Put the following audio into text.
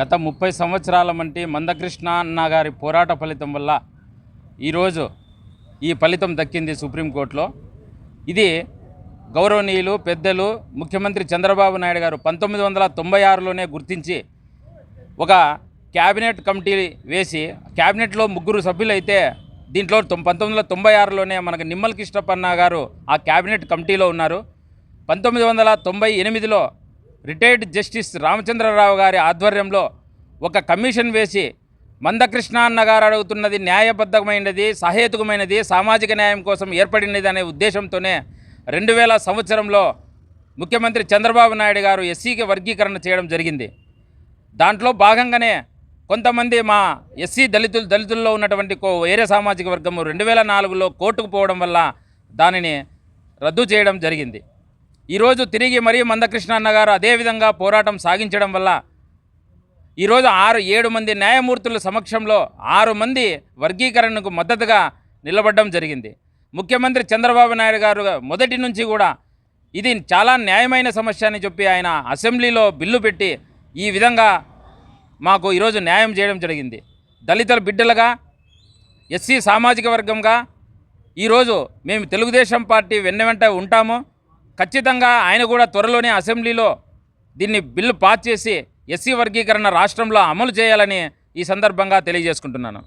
గత ముప్పై సంవత్సరాల వంటి మందకృష్ణ అన్న గారి పోరాట ఫలితం వల్ల ఈరోజు ఈ ఫలితం దక్కింది సుప్రీంకోర్టులో. ఇది గౌరవనీయులు పెద్దలు ముఖ్యమంత్రి చంద్రబాబు నాయుడు గారు పంతొమ్మిది వందల తొంభై ఆరులోనే గుర్తించి ఒక క్యాబినెట్ కమిటీ వేసి క్యాబినెట్లో ముగ్గురు సభ్యులైతే దీంట్లో తొం- పంతొమ్మిది వందల తొంభై ఆరులోనే మనకు నిమ్మల కృష్ణప్పన్న గారు ఆ క్యాబినెట్ కమిటీలో ఉన్నారు. పంతొమ్మిది వందల తొంభై ఎనిమిదిలో రిటైర్డ్ జస్టిస్ రామచంద్రరావు గారి ఆధ్వర్యంలో ఒక కమిషన్ వేసి మందకృష్ణ అన్నగారు అడుగుతున్నది న్యాయబద్ధమైనది సహేతుకమైనది సామాజిక న్యాయం కోసం ఏర్పడినది అనే ఉద్దేశంతోనే రెండు వేల సంవత్సరంలో ముఖ్యమంత్రి చంద్రబాబు నాయుడు గారు ఎస్సీకి వర్గీకరణ చేయడం జరిగింది. దాంట్లో భాగంగానే కొంతమంది మా ఎస్సీ దళితులు దళితుల్లో ఉన్నటువంటి కో వేరే సామాజిక వర్గము రెండు వేల నాలుగులో కోర్టుకు పోవడం వల్ల దానిని రద్దు చేయడం జరిగింది. ఈరోజు తిరిగి మరీ మందకృష్ణ అన్నగారు అదేవిధంగా పోరాటం సాగించడం వల్ల ఈరోజు ఆరు ఏడు మంది న్యాయమూర్తుల సమక్షంలో ఆరు మంది వర్గీకరణకు మద్దతుగా నిలబడడం జరిగింది. ముఖ్యమంత్రి చంద్రబాబు నాయుడు గారు మొదటి నుంచి కూడా ఇది చాలా న్యాయమైన సమస్య అని చెప్పి ఆయన అసెంబ్లీలో బిల్లు పెట్టి ఈ విధంగా మాకు ఈరోజు న్యాయం చేయడం జరిగింది. దళితుల బిడ్డలుగా ఎస్సీ సామాజిక వర్గంగా ఈరోజు మేము తెలుగుదేశం పార్టీ వెన్న వెంట ఉంటాము. ఖచ్చితంగా ఆయన కూడా త్వరలోనే అసెంబ్లీలో దీన్ని బిల్లు పాస్ చేసి ఎస్సీ వర్గీకరణ రాష్ట్రంలో అమలు చేయాలని ఈ సందర్భంగా తెలియజేసుకుంటున్నాను.